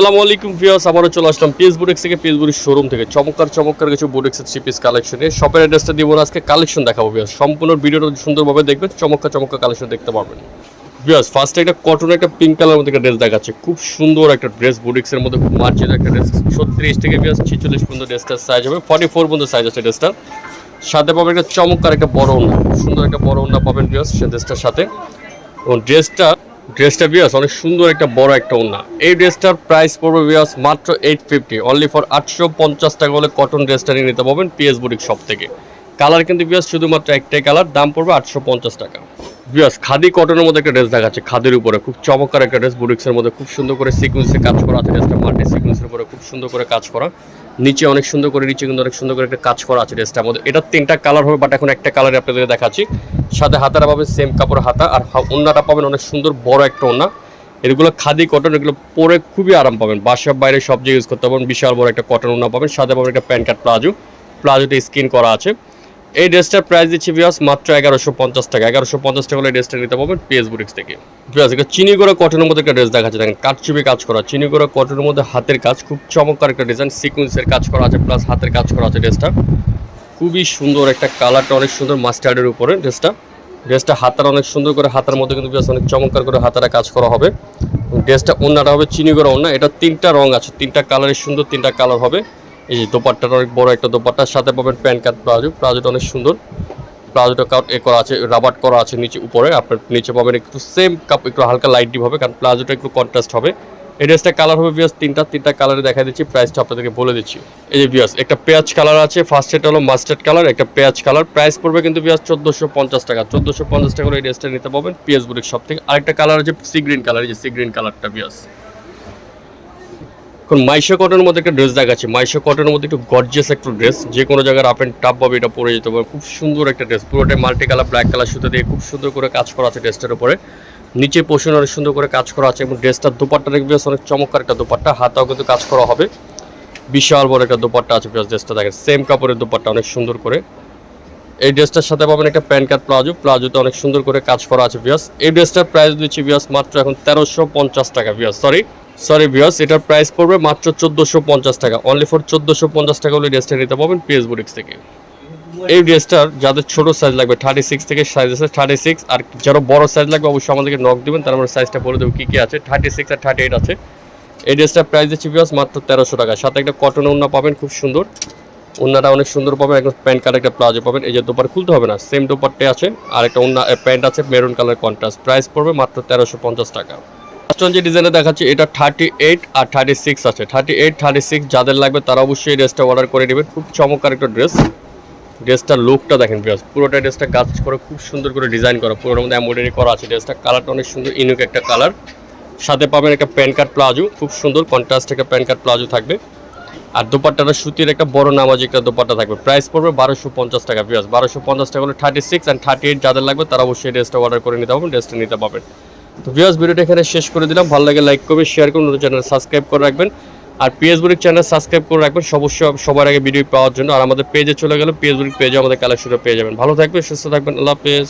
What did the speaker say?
সালামু আলাইকুম ভিউয়ার্স, আবারও চলে আসলাম পিএস বুটিক্স থেকে পিএস বুটিক্স শোরুম থেকে। চমৎকার চমৎকার কিছু বুটিক্সের থ্রি পিস কালেকশনে শপের অ্যাড্রেসটা দিব আজকে কালেকশন দেখাবো ভিউয়ার্স। সম্পূর্ণ ভিডিওটা সুন্দরভাবে দেখবেন, চমৎকার চমৎকার কালেকশন দেখতে পারবেন। ভিউয়ার্স ফার্স্টে একটা কটনের একটা পিঙ্ক কালার মধ্যে একটা ড্রেস দেখাচ্ছে। খুব সুন্দর একটা ড্রেস বুটিক্সের মধ্যে খুব মার্জিত একটা ড্রেস ছত্রিশ থেকে ভিউয়ার্স, ছিচল্লিশ পর্যন্ত ড্রেসটার সাইজ হবে। ফর্টি ফোর পর্যন্ত সাইজ আছে ড্রেসটার সাথে পাবেন একটা চমৎকার একটা বড় খুব সুন্দর একটা বড় ওড়না পাবেন ভিউয়ার্স সে ড্রেসটার সাথে। এবং ড্রেসটা ড্রেসটা বিয়াস অনেক সুন্দর একটা বড় একটা ওনা এই ড্রেসটার প্রাইস পড়বে বিয়াস মাত্র এইট ফিফটি অনলি ফর আটশো পঞ্চাশ টাকা হলে কটন ড্রেসটা নিয়ে নিতে পারবেন পিএস বুটিক শপ থেকে। কালার কিন্তু বিয়াস শুধুমাত্র একটাই কালার দাম পড়বে আটশো পঞ্চাশ টাকা। বিয়াস খাদি কটনের মধ্যে একটা ড্রেস দেখাচ্ছে, খাদির উপরে। খুব চমৎকার একটা ড্রেস বুটিক্সের মধ্যে, খুব সুন্দর করে সিকুয়েন্সে কাজ করা আছে ড্রেসটা মাল্টি সিকুয়েন্সের উপরে খুব সুন্দর করে কাজ করা। নিচে অনেক সুন্দর করে, নিচে কিন্তু অনেক সুন্দর করে একটা কাজ করা আছে ড্রেসটার মধ্যে। এটা তিনটা কালার হবে বাট এখন একটা কালারে আপনাদের দেখাচ্ছি। সাথে হাতারা পাবেন সেম কাপড় হাতা। আর ওড়নাটা পাবেন অনেক সুন্দর, বড় একটা ওড়না এগুলো খাদি কটন এগুলো পরে খুবই আরাম পাবেন। বাসার বাইরে সব জায়গায় ইউজ করতে পারবেন, বিশাল বড় একটা কটন ওনা পাবেন। সাথে পাবেন একটা প্যান্ট কাট প্লাজো। প্লাজোটা স্কিন করা আছে। এই ড্রেসটার প্রাইস দিচ্ছি বিয়াস মাত্র এগারোশো পঞ্চাশ টাকা। এগারোশো পঞ্চাশ টাকা হলে ড্রেসটা নিতে পারবেন পিএস বুটিক্স থেকে। বিয়াস এটা চিনি করা কটনের মধ্যে একটা ড্রেস দেখাচ্ছে। দেখেন কাটচুপি কাজ করা। চিনি করা কটনের মধ্যে হাতের কাজ। খুব চমৎকার একটা ডিজাইন সিকুয়েন্সের কাজ করা আছে প্লাস হাতের কাজ করা আছে ড্রেসটা খুবই সুন্দর একটা কালারটা, অনেক সুন্দর মাস্টার্ডের উপরে ড্রেসটা। ড্রেসটা হাতার অনেক সুন্দর করে হাতার মধ্যে কিন্তু বেশ অনেক চমৎকার করে হাতারা কাজ করা হবে। ড্রেসটা অন্যটা হবে চিনি করা অন্য এটা তিনটা রং আছে, তিনটা কালারের সুন্দর, তিনটা কালার হবে। এই যে দোপাট্টাটা অনেক বড় একটা দোপাট্টার সাথে পাবেন প্যান্ট কাট প্লাজো, প্লাজোটা অনেক সুন্দর। প্লাজোটা কাট এ করা আছে রাবাট করা আছে নিচে, উপরে, আপনার নিচে পাবেন একটু সেম কাপ একটু হালকা লাইট ডিপ হবে, কারণ প্লাজোটা একটু কন্ট্রাস্ট হবে। এই ড্রেসটা কালার হবে বিয়াস তিনটা তিনটা কালারে দেখা দিচ্ছি প্রাইসটা আপনাদেরকে বলে দিচ্ছি। এই যে বিয়াস একটা পেঁয়াজ কালার আছে ফার্স্ট এটা হলো মাস্টার্ড কালার একটা পেঁয়াজ কালার প্রাইস পড়বে কিন্তু বিয়াস চোদ্দোশো পঞ্চাশ টাকা, চোদ্দোশো পঞ্চাশ টাকা এই ড্রেসটা নিতে পারবেন পিএস বুটিক সব থেকে। আরেকটা কালার আছে সি গ্রিন কালার এই যে সি গ্রিন কালারটা বিয়াস এখন মাইশো কটনের মধ্যে একটা ড্রেস দেখাচ্ছে। মাইশো কটনের মধ্যে একটু গর্জিয়াস একটা ড্রেস যে কোনো জায়গার আপ অ্যান্ড টাপ পাবে এটা পরে যেতে পারে খুব সুন্দর একটা ড্রেস পুরোটাই মাল্টি কালার ব্ল্যাক কালার সুতো দিয়ে খুব সুন্দর করে কাজ করা আছে ড্রেসটার উপরে। নিচে পোষণ অনেক সুন্দর করে কাজ করা আছে এবং ড্রেসটার দোপাট্টা দেখবে অনেক চমৎকার একটা দোপাট্টা। হাতাও কিন্তু কাজ করা হবে। বিশাল বড় একটা দোপাট্টা আছে বেশ ড্রেসটা দেখেন। সেম কাপড়ের দোপাট্টা, অনেক সুন্দর করে। এই ড্রেসটার সাথে পাবেন একটা প্যান্ট কাট প্লাজো। প্লাজোতে অনেক সুন্দর করে কাজ করা আছে বিয়াস এই ড্রেসটার প্রাইস দিচ্ছি বিয়াস মাত্র এখন তেরোশো পঞ্চাশ টাকা বিয়াস সরি সরি বিয়াস এটার প্রাইস পড়বে মাত্র চোদ্দোশো পঞ্চাশ টাকা। অনলি ফর চোদ্দোশো পঞ্চাশ টাকা হলে ড্রেসটা নিতে পাবেন পিএস বুটিক্স থেকে। এই ড্রেসটার যাদের ছোট সাইজ লাগবে থার্টি সিক্স থেকে সাইজ আছে থার্টি সিক্স আর যারা বড় সাইজ লাগবে, অবশ্যই আমাদেরকে নক দেবেন, তার আমরা সাইজটা বলে দেবো কী কী আছে থার্টি সিক্স আর থার্টি এইট আছে। এই ড্রেসটার প্রাইস দিচ্ছি বিয়াস মাত্র তেরোশো টাকা। সাথে একটা কটন ওড়না পাবেন, খুব সুন্দর। ওড়নাটা অনেক সুন্দর পাবেন, একদম প্যান্ট কালার একটা প্লাজো পাবেন। এই যে দোপার খুলতে হবে না সেম দোপারটে আছে। আর একটা ওড়না প্যান্ট আছে মেরুন কালার কন্ট্রাস্ট প্রাইস পড়বে মাত্র তেরোশো পঞ্চাশ টাকা। লাস্ট যে ডিজাইনে দেখাচ্ছি, এটা থার্টি এইট আর থার্টি সিক্স আছে। থার্টি এইট থার্টি সিক্স যাদের লাগবে, তারা অবশ্যই এই ড্রেসটা অর্ডার করে নেবেন। খুব চমৎকার একটা ড্রেস ড্রেসটার লুকটা দেখেন বিয়াস পুরোটা ড্রেসটা কাজ করে খুব সুন্দর করে ডিজাইন করা, পুরোটার মধ্যে এমব্রয়ডারি করা আছে। ড্রেসটা কালারটা অনেক সুন্দর ইউনিক একটা কালার সাথে পাবেন একটা প্যান কার্ড প্লাজো, খুব সুন্দর কন্ট্রাস্ট একটা প্যান কার্ড প্লাজো থাকবে। আর দোপাট্টাটা সুতির একটা বড় নামাজি একটা দোপাট্টা থাকবে। প্রাইস পড়বে বারোশো পঞ্চাশ টাকা বিয়াস বারোশো পঞ্চাশ টাকা হলে thirty six and thirty eight যাদের লাগবে তারা অবশ্যই ড্রেসটা অর্ডার করে নিতে পারবেন ড্রেসটা নিতে পারবেন। তো ভিউয়ার্স ভিডিওটা এখানে শেষ করে দিলাম। ভালো লাগে লাইক করবেন শেয়ার করুন চ্যানেল সাবস্ক্রাইব করে রাখবেন। আর পিএস বুলিক চ্যানেল সাবস্ক্রাইব করে রাখবেন। অবশ্যই সবার আগে ভিডিও পাওয়ার জন্য। আর আমাদের পেজে চলে গেলে পিএস বুলিক পেজে আমাদের কালেকশনটা পেয়ে যাবেন। ভালো থাকবেন, সুস্থ থাকবেন। আল্লাহ হাফেজ।